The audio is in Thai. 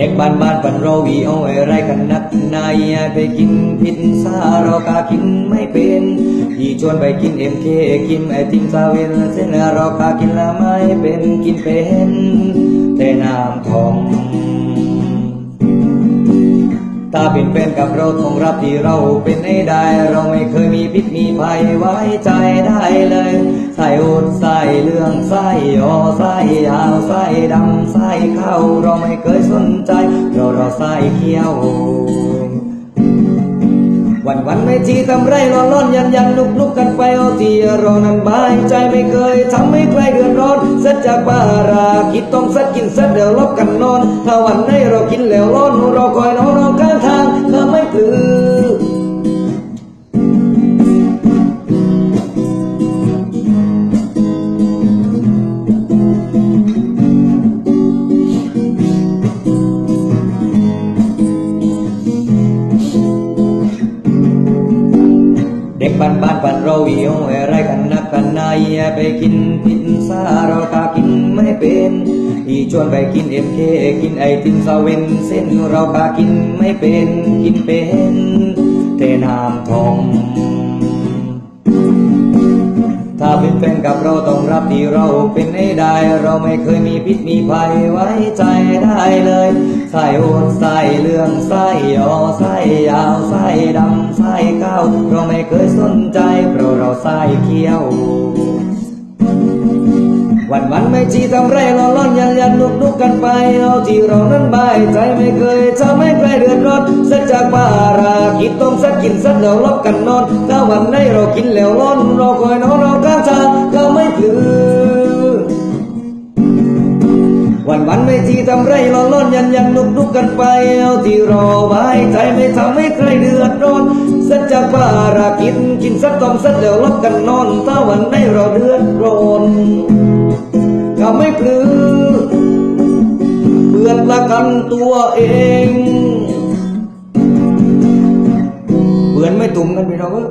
เด็กบ้านบ้านปันเราวีเอาอะไรกันนักนายไปกินพิซซ่าเรากากินไม่เป็นที่ชวนไปกินเอ็มเคกินไอติมซาเวนเส้นเรากากินละไม่เป็นกินเป็นแต่น้ำทองถ้าเป็นแฟนกับเราต้องรับที่เราเป็นให้ได้ เราไม่เคยมีพิษมีภัยไว้ใจได้เลย เรื่องใส่อใส่ยาวใสดำใส่ข้าเราไม่เคยสนใจ เราเราใสเขี้ยววันวันไม่ทีทำไรร้อนร้อนยันยันลุกลุกกันไปเอาที่เรานั้นบายใจไม่เคยทำให้ใครเดือดร้อนเสัจจากปาราคิดต้องสัดกินสัดเดี๋ยวลบกันนอน ถ้าวันไหนเรากินแล้วร้อนเราคอย บ้านบ้านบ้านเราหิวอะไรกันนักกันนายไปกินพิซซ่าเราตากินไม่เป็นอีชวนไปกินเอ็มเคกินไอติมซาเวนเส้นเราตากินไม่เป็นกินเป็นแต่น้ำทอง ถ้าเป็นแฟนกับเราต้องรับที่เราเป็นให้ได้ เราไม่เคยมีพิษมีภัยไว้ใจได้เลยใส่โอดใส่เรื่องใส่ยอใส่ยาวใส่ดำใส่ข้าวเราไม่เคยสนใจเพราะเราใส่เขี้ยว วันวันไม่ชีทำไรร้อนร้อนยันยันลุกลุกกันไป เอาที่เรานั้นบายใจไม่เคยทำให้ใครเดือดร้อนสัจจากปารากินต้มสักกินสักเดี๋ยวลบกันนอน ถ้าวันไหนเรากินแล้วร้อนเราคอยนอนเราข้างทางก็ไม่ถือวันวันไม่ทีทำไรร้อนร้อนยันยันลุกลุกกันไป เอาที่รอไว้ใจไม่ทำให้ใครเดือดร้อนสัจจากปารากินกินสักต้มสักเดี๋ยวลบกันนอน ถ้าวันไหนเราเดือดร้อน ไม่ปลือเพื่อนละกันตัวเองเพื่อนไม่ตุ่มกันไปเราเออ